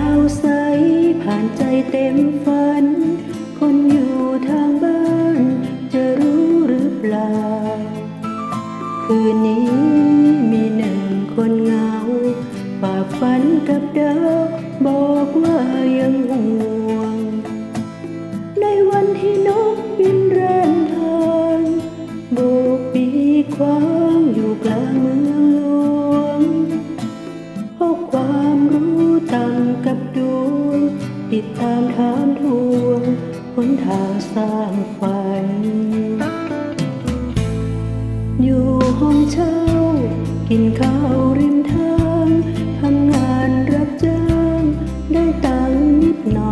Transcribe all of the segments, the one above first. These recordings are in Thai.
าวใสผ่านใจเต็มฝัน คนอยู่ทางบ้านจะรู้หรือเปล่า คืนนี้มีหนึ่งคนเงาฝากฝันกับดาวบอกว่ายังห่วง ติดตามถามทวงหนทางสร้างฝัน อยู่ห้องเช่า กินข้าวริมทาง ทำงานรับจ้าง ได้ตังค์นิดหน่อย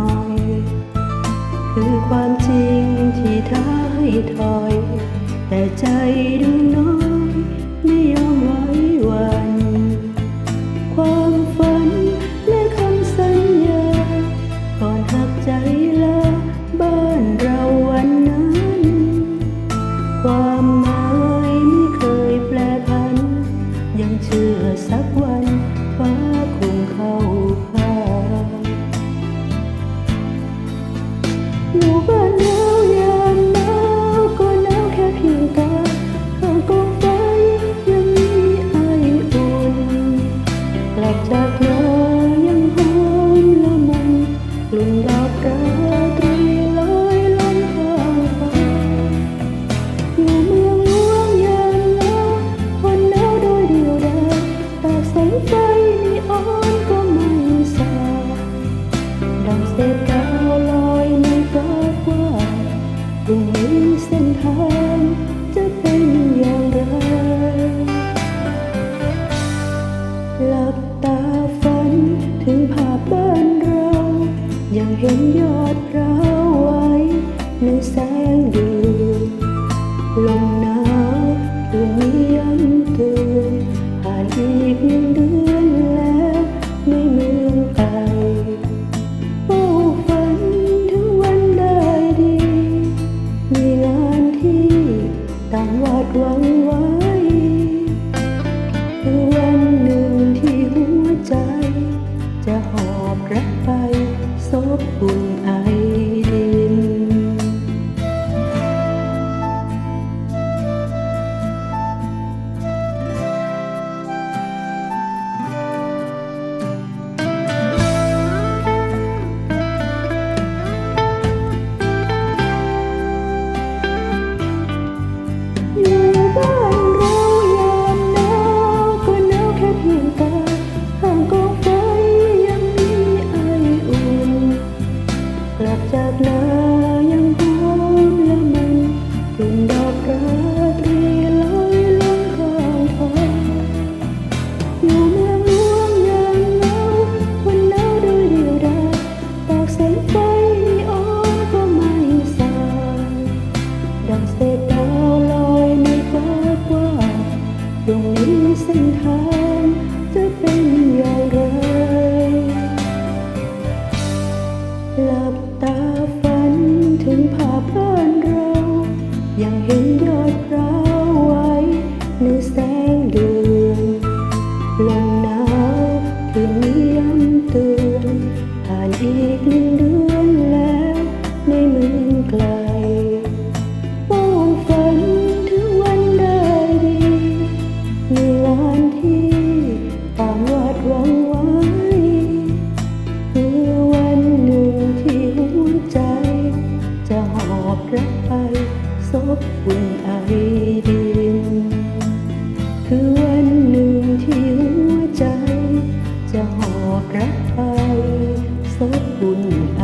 ออนก็ไม่สายดังเศษดาวลอยในฟ้ากว้างพรุ่งนี้เส้นทางจะเป็นอย่างไรหลับตาฝันถึงภาพบ้านเรา ยังเห็นยอดพร้าวไว้ในแสงเดือนางวาดหวังไว้คือวันหนึ่งที่หัวใจ จะหอบรักไปซบอุ่นไอ ส้นทางจะเป็นอย่างไร หลับตาฝันถึงภาพบ้านเรา ยังเห็นยอดพร้าวไว้ ในแสงเดือนลมหนาวคืนนี้ย้ำเตือนผ่านอีกหนึ่งเดือน อบรักไปซบอุ่นไอดิน คือวันหนึ่งที่หัวใจ จะหอบรักไปซบอุ่นไอ